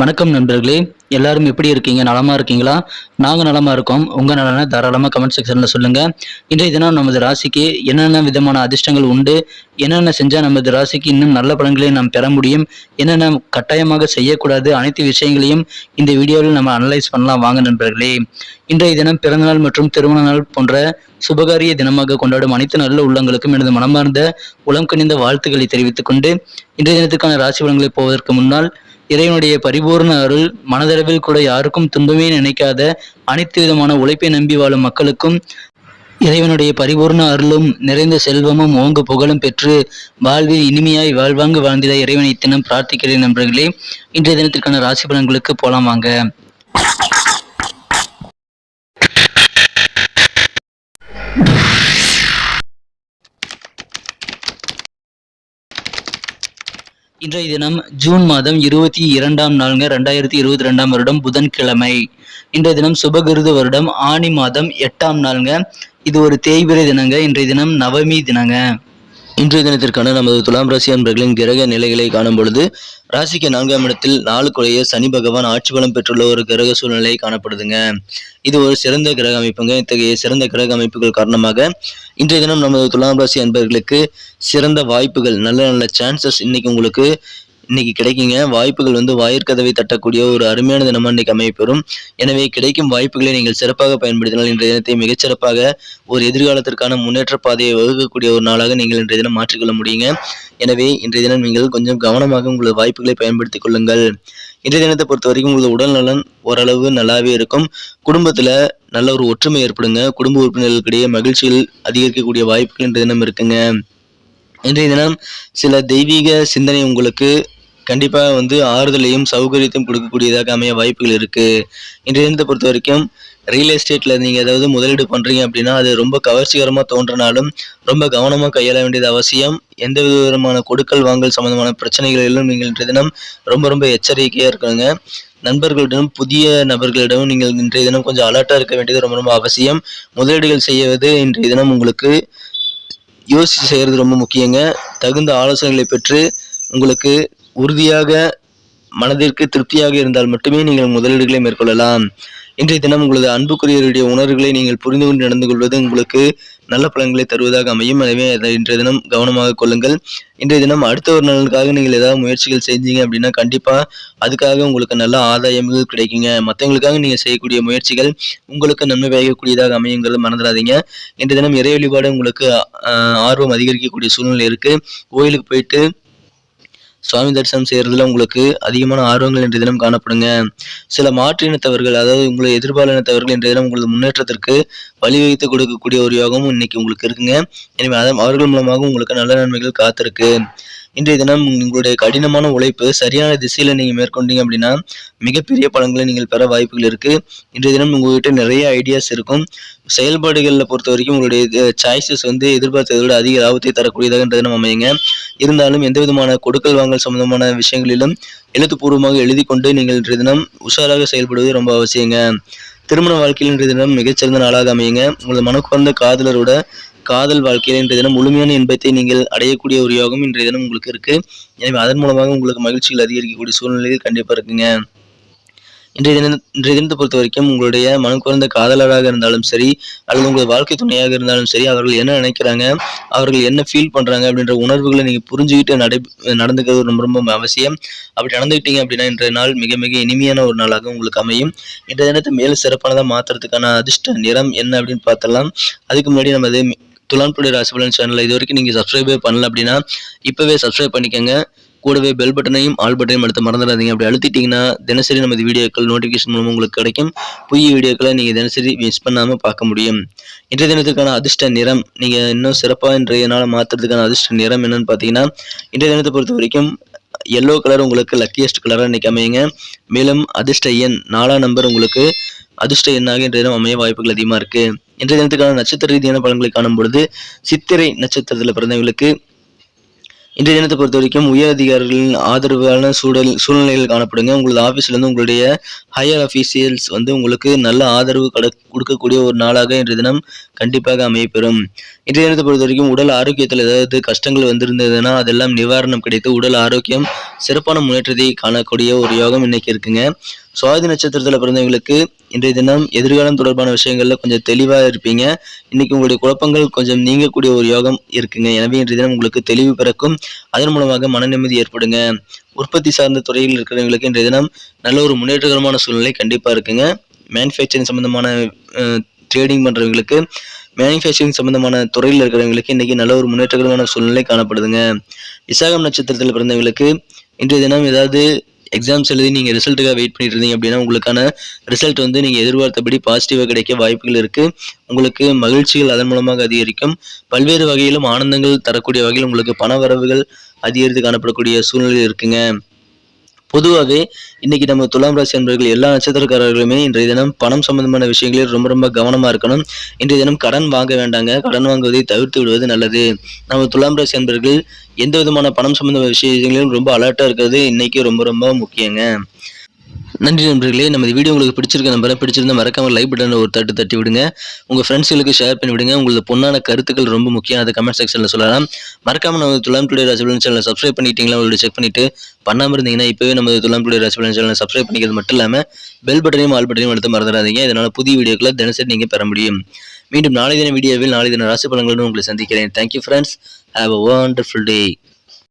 வணக்கம் நண்பர்களே எல்லாரும் எப்படி இருக்கீங்க? நலமாக இருக்கீங்களா? நாங்கள் நலமாக இருக்கோம். உங்கள் நலனை தாராளமாக கமெண்ட் செக்ஷனில் சொல்லுங்கள் இன்றைய தினம் நமது ராசிக்கு என்னென்ன விதமான அதிர்ஷ்டங்கள் உண்டு? என்னென்ன செஞ்சால் நமது ராசிக்கு இன்னும் நல்ல பலன்களை நாம் பெற முடியும்? என்னென்ன கட்டாயமாக செய்யக்கூடாது? அனைத்து விஷயங்களையும் இந்த வீடியோவில் நம்ம அனலைஸ் பண்ணலாம். வாங்க நண்பர்களே இன்றைய தினம் பிறந்தநாள் மற்றும் திருமண நாள் போன்ற சுபகாரிய தினமாக கொண்டாடும் அனைத்து நல்ல உள்ளங்களுக்கும் எனது மனமார்ந்த உளம் கணிந்த வாழ்த்துக்களை தெரிவித்துக் கொண்டு இன்றைய தினத்துக்கான ராசி பலன்களை போவதற்கு முன்னால் இறைவனுடைய பரிபூர்ண அருள் மனதளவில் கூட யாருக்கும் துன்பமே நினைக்காத அனைத்து விதமான உழைப்பை நம்பி வாழும் மக்களுக்கும் இறைவனுடைய பரிபூர்ண அருளும் நிறைந்த செல்வமும் ஓங்கு புகழும் பெற்று வாழ்வில் இனிமையாய் வாழ்வாங்கு வாழ்ந்திட இறைவனை தினம் பிரார்த்திக்கிறேன் நண்பர்களே. இன்றைய தினத்திற்கான ராசி பலன்களுக்கு போலாம் வாங்க இன்றைய தினம் ஜூன் மாதம் இருபத்தி இரண்டாம் நாளுங்க ரெண்டாயிரத்தி இருபத்தி ரெண்டாம் வருடம் புதன்கிழமை. இன்றைய தினம் சுபகிருது வருடம் ஆனி மாதம் எட்டாம் நாளுங்க. இது ஒரு தேய்பிரை தினங்க இன்றைய தினம் நவமி தினங்க. இன்றைய தினத்திற்கான நமது துலாம் ராசி அன்பர்களின் கிரக நிலைகளை காணும் பொழுது ராசிக்கு நான்காம் இடத்தில் நாளுக்குடைய சனி பகவான் ஆட்சி பலம் பெற்றுள்ள ஒரு கிரக சூழ்நிலை காணப்படுதுங்க. இது ஒரு சிறந்த கிரக அமைப்புங்க. இத்தகைய சிறந்த கிரக அமைப்புகள் காரணமாக இன்றைய தினம் நமது துலாம் ராசி அன்பர்களுக்கு சிறந்த வாய்ப்புகள் நல்ல நல்ல சான்சஸ் இன்னைக்கு உங்களுக்கு இன்னைக்கு கிடைக்குங்க. வாய்ப்புகள் வந்து வாயிற்கதவை தட்டக்கூடிய ஒரு அருமையான தினமாக இன்னைக்கு அமைப்பெறும் எனவே கிடைக்கும் வாய்ப்புகளை நீங்கள் சிறப்பாக பயன்படுத்தினால் இன்றைய தினத்தை மிகச்சிறப்பாக ஒரு எதிர்காலத்திற்கான முன்னேற்ற பாதையை வகுக்கக்கூடிய ஒரு நாளாக நீங்கள் இன்றைய தினம் மாற்றிக்கொள்ள முடியுங்க. எனவே இன்றைய தினம் நீங்கள் கொஞ்சம் கவனமாக உங்களது வாய்ப்புகளை பயன்படுத்திக் கொள்ளுங்கள். இன்றைய தினத்தை பொறுத்த வரைக்கும் உங்களது உடல் நலன் ஓரளவு நல்லாவே இருக்கும். குடும்பத்தில் நல்ல ஒரு ஒற்றுமை ஏற்படுங்க. குடும்ப உறுப்பினர்களுக்கிடையே மகிழ்ச்சிகள் அதிகரிக்கக்கூடிய வாய்ப்புகள் இன்றைய தினம் இருக்குங்க. இன்றைய தினம் சில தெய்வீக சிந்தனை உங்களுக்கு கண்டிப்பாக வந்து ஆறுதலையும் சௌகரியத்தையும் கொடுக்கக்கூடியதாக அமைய வாய்ப்புகள் இருக்குது இன்றைய தினத்தை பொறுத்த வரைக்கும் ரியல் எஸ்டேட்டில் நீங்கள் ஏதாவது முதலீடு பண்ணுறீங்க அப்படின்னா அது ரொம்ப கவர்ச்சிகரமாக தோன்றினாலும் ரொம்ப கவனமாக கையாள வேண்டியது அவசியம். எந்த விதமான கொடுக்கல் வாங்கல் சம்மந்தமான பிரச்சனைகளிலும் நீங்கள் இன்றைய தினம் ரொம்ப ரொம்ப எச்சரிக்கையாக இருக்கணுங்க. நண்பர்களிடம் புதிய நபர்களிடம் நீங்கள் இன்றைய தினம் கொஞ்சம் அலர்ட்டாக இருக்க வேண்டியது ரொம்ப ரொம்ப அவசியம். முதலீடுகள் செய்வது இன்றைய தினம் உங்களுக்கு யோசித்து செய்கிறது ரொம்ப முக்கியங்க. தகுந்த ஆலோசனைகளை பெற்று உங்களுக்கு உறுதியாக மனதிற்கு திருப்தியாக இருந்தால் மட்டுமே நீங்கள் முதலீடுகளை மேற்கொள்ளலாம். இன்றைய தினம் உங்களது அன்புக்குரியவருடைய உணர்வுகளை நீங்கள் புரிந்து கொண்டு நடந்து கொள்வது உங்களுக்கு நல்ல பலன்களை தருவதாக அமையும். எனவே அதை இன்றைய தினம் கவனமாக கொள்ளுங்கள். இன்றைய தினம் அடுத்த ஒரு நாளுக்காக நீங்கள் ஏதாவது முயற்சிகள் செஞ்சீங்க அப்படின்னா கண்டிப்பாக அதுக்காக உங்களுக்கு நல்ல ஆதாயங்கள் கிடைக்குங்க. மற்றவங்களுக்காக நீங்கள் செய்யக்கூடிய முயற்சிகள் உங்களுக்கு நன்மை பயக்கக்கூடியதாக அமையுங்கிறது மறந்துடாதீங்க. இன்றைய தினம் இறை வழிபாடு உங்களுக்கு ஆர்வம் அதிகரிக்கக்கூடிய சூழ்நிலை இருக்குது கோயிலுக்கு போயிட்டு சுவாமி தரிசனம் செய்யறதுல உங்களுக்கு அதிகமான ஆர்வங்கள் இன்றைய தினம் காணப்படுங்க. சில மாற்று இனத்தவர்கள் அதாவது உங்களை எதிர்பால இனத்தவர்கள் இன்றைய தினம் உங்களது முன்னேற்றத்திற்கு வழிவகுத்து கொடுக்கக்கூடிய ஒரு யோகமும் இன்னைக்கு உங்களுக்கு இருக்குங்க. எனவே அதன் அவர்கள் மூலமாக உங்களுக்கு நல்ல நன்மைகள் காத்திருக்கு. இன்றைய தினம் உங்களுடைய கடினமான உழைப்பு சரியான திசையில நீங்க மேற்கொண்டீங்க அப்படின்னா மிகப்பெரிய பலன்களை நீங்கள் பெற வாய்ப்புகள் இருக்கு. இன்றைய தினம் உங்ககிட்ட நிறைய ஐடியாஸ் இருக்கும். செயல்பாடுகளில் பொறுத்த வரைக்கும் உங்களுடைய சாய்ஸஸ் வந்து எதிர்பார்த்ததை விட அதிக லாபத்தை தரக்கூடியதாக இன்றைய தினம் அமையுங்க. இருந்தாலும் எந்த விதமான கொடுக்கல் வாங்கல் சம்பந்தமான விஷயங்களிலும் எழுத்துப்பூர்வமாக எழுதி கொண்டு நீங்கள் இன்றைய தினம் உஷாராக செயல்படுவது ரொம்ப அவசியங்க. திருமண வாழ்க்கையில் இன்றைய தினம் மிகச்சிறந்த நாளாக அமையுங்க. உங்களது மனக்குறந்த காதலரோட காதல் வாழ்க்கையில் இன்றைய தினம் முழுமையான இன்பத்தை நீங்கள் அடையக்கூடிய ஒரு யோகம் இன்றைய தினம் உங்களுக்கு இருக்கு. எனவே அதன் மூலமாக உங்களுக்கு மகிழ்ச்சிகள் அதிகரிக்கக்கூடிய சூழ்நிலையில் கண்டிப்பாக இருக்குங்க. இன்றைய தின இன்றைய தினத்தை பொறுத்த வரைக்கும் உங்களுடைய மனம் குறைந்த காதலராக இருந்தாலும் சரி அல்லது உங்களுடைய வாழ்க்கை துணையாக இருந்தாலும் சரி அவர்கள் என்ன நினைக்கிறாங்க அவர்கள் என்ன ஃபீல் பண்ணுறாங்க அப்படின்ற உணர்வுகளை நீங்கள் புரிஞ்சுக்கிட்டு நடை நடந்துக்கிறது ரொம்ப ரொம்ப அவசியம். அப்படி நடந்துக்கிட்டீங்க அப்படின்னா இன்றைய நாள் மிக மிக இனிமையான ஒரு நாளாக உங்களுக்கு அமையும். இன்றைய தினத்தை மேலும் சிறப்பானதாக மாற்றுறதுக்கான அதிர்ஷ்ட நிறம் என்ன அப்படின்னு பார்த்தலாம் அதுக்கு முன்னாடி நம்ம இது துலான்புடி ராசிபலன் சேனலை இது வரைக்கும் நீங்கள் சப்ஸ்கிரைபே பண்ணல அப்படின்னா இப்போவே சப்ஸ்கிரைப் பண்ணிக்கோங்க. கூடவே பெல் பட்டனையும் ஆல் பட்டனையும் அழுத்த மறந்துடாதீங்க. அப்படி அழுத்திட்டீங்கன்னா தினசரி நமது வீடியோக்கள் நோட்டிஃபிகேஷன் மூலமாக உங்களுக்கு கிடைக்கும். புதிய வீடியோக்களை நீங்கள் தினசரி மிஸ் பண்ணாமல் பார்க்க முடியும். இன்றைய தினத்துக்கான அதிர்ஷ்ட நிறம் நீங்கள் இன்னும் சிறப்பாக இன்றைய நாளை மாற்றுறதுக்கான அதிர்ஷ்ட நிறம் என்னென்னு பார்த்தீங்கன்னா இன்றைய தினத்தை பொறுத்த வரைக்கும் எல்லோ கலர் உங்களுக்கு லக்கியஸ்ட் கலராக இன்றைக்கி அமையுங்க. மேலும் அதிர்ஷ்ட எண் நாலாம் நம்பர் உங்களுக்கு அதிர்ஷ்ட எண்ணாக இன்றைய தினம் அமைய வாய்ப்புகள் அதிகமாக இருக்குது இன்றைய தினத்துக்கான நட்சத்திர ரீதியான பலன்களை காணும் பொழுது சித்திரை நட்சத்திரத்தில் பிறந்தவங்களுக்கு இன்றைய தினத்தை பொறுத்த வரைக்கும் உயர் அதிகாரிகளின் ஆதரவான சூழல் சூழ்நிலைகள் காணப்படுங்க. உங்களது ஆஃபீஸ்லேருந்து உங்களுடைய ஹையர் அஃபீஷியல்ஸ் வந்து உங்களுக்கு நல்ல ஆதரவு கட கொடுக்கக்கூடிய ஒரு நாளாக இன்றைய தினம் கண்டிப்பாக அமையப்பெறும். இன்றைய தினத்தை பொறுத்த வரைக்கும் உடல் ஆரோக்கியத்தில் ஏதாவது கஷ்டங்கள் வந்திருந்ததுன்னா அதெல்லாம் நிவாரணம் கிடைத்து உடல் ஆரோக்கியம் சிறப்பான முன்னேற்றத்தை காணக்கூடிய ஒரு யோகம் இன்னைக்கு இருக்குங்க. சுவாதி நட்சத்திரத்தில் பிறந்தவங்களுக்கு இன்றைய தினம் எதிர்காலம் தொடர்பான விஷயங்களில் கொஞ்சம் தெளிவாக இருப்பீங்க. இன்னைக்கு உங்களுடைய குழப்பங்கள் கொஞ்சம் நீங்கக்கூடிய ஒரு யோகம் இருக்குங்க. எனவே இன்றைய தினம் உங்களுக்கு தெளிவு பிறக்கும். அதன் மூலமாக மன நிம்மதி ஏற்படுங்க. உற்பத்தி சார்ந்த துறையில் இருக்கிறவங்களுக்கு இன்றைய தினம் நல்ல ஒரு முன்னேற்றகரமான சூழ்நிலை கண்டிப்பாக இருக்குங்க. மேனுஃபேக்சரிங் சம்மந்தமான ட்ரேடிங் பண்ணுறவங்களுக்கு மேனுஃபேக்சரிங் சம்மந்தமான துறையில் இருக்கிறவங்களுக்கு இன்றைக்கி நல்ல ஒரு முன்னேற்றகரமான சூழ்நிலை காணப்படுதுங்க. விசாகம் நட்சத்திரத்தில் பிறந்தவங்களுக்கு இன்றைய தினம் ஏதாவது எக்ஸாம்ஸ் எழுதி நீங்கள் ரிசல்ட்டுக்காக வெயிட் பண்ணிட்டு இருந்தீங்க அப்படின்னா உங்களுக்கான ரிசல்ட் வந்து நீங்கள் எதிர்பார்த்தபடி பாசிட்டிவாக கிடைக்க வாய்ப்புகள் இருக்குது உங்களுக்கு மகிழ்ச்சிகள் அதன் மூலமாக அதிகரிக்கும். பல்வேறு வகையிலும் ஆனந்தங்கள் தரக்கூடிய வகையில் உங்களுக்கு பண வரவுகள் அதிகரித்து காணப்படக்கூடிய சூழ்நிலை இருக்குங்க. பொதுவாகவே இன்னைக்கு நம்ம துலாம் ராசி அன்பர்கள் எல்லா நட்சத்திரக்காரர்களுமே இன்றைய தினம் பணம் சம்பந்தமான விஷயங்களில் ரொம்ப ரொம்ப கவனமா இருக்கணும். இன்றைய தினம் கடன் வாங்க வேண்டாங்க. கடன் வாங்குவதை தவிர்த்து விடுவது நல்லது. நம்ம துலாம் ராசி அன்பர்கள் எந்த விதமான பணம் சம்பந்தமான விஷயங்களிலும் ரொம்ப அலர்ட்டா இருக்கிறது இன்னைக்கு ரொம்ப ரொம்ப முக்கியங்க. நன்றி நண்பர்களே நம்ம வீடியோ உங்களுக்கு பிடிச்சிருக்க நம்பரை பிடிச்சிருந்தா மறக்காமல் லைக் பட்டனில் ஒரு தட்டு தட்டி விடுங்க. உங்கள் ஃப்ரெண்ட்ஸ்களுக்கு ஷேர் பண்ணி விடுங்க. உங்களுக்கு பொண்ணான கருத்துக்கள் ரொம்ப முக்கியம். அதை கமெண்ட் செக்ஷனில் சொல்லலாம். மறக்காமல் நம்ம துலாம் டுடே ராசிபலன் சேனலை சப்ஸ்கிரைப் பண்ணிட்டீங்களா? உங்களுக்கு செக் பண்ணிட்டு பண்ணாமல் இருந்தீங்கன்னா இப்போவே நம்ம துலாம் டுடே ராசிபலன் சேனலை சப்ஸ்கிரைப் பண்ணிக்கிறது மட்டும் இல்லாமல் பெல் பட்டனையும் ஆல் பட்டனையும் எடுத்து மறந்துடாதீங்க. இதனால் புதிய வீடியோக்களை தினசரி நீங்கள் பெற முடியும். மீண்டும் நாளை தின வீடியோவில் நாளை தின ராசி பலன்களுடன் உங்களை சந்திக்கிறேன். Thank you friends have a wonderful day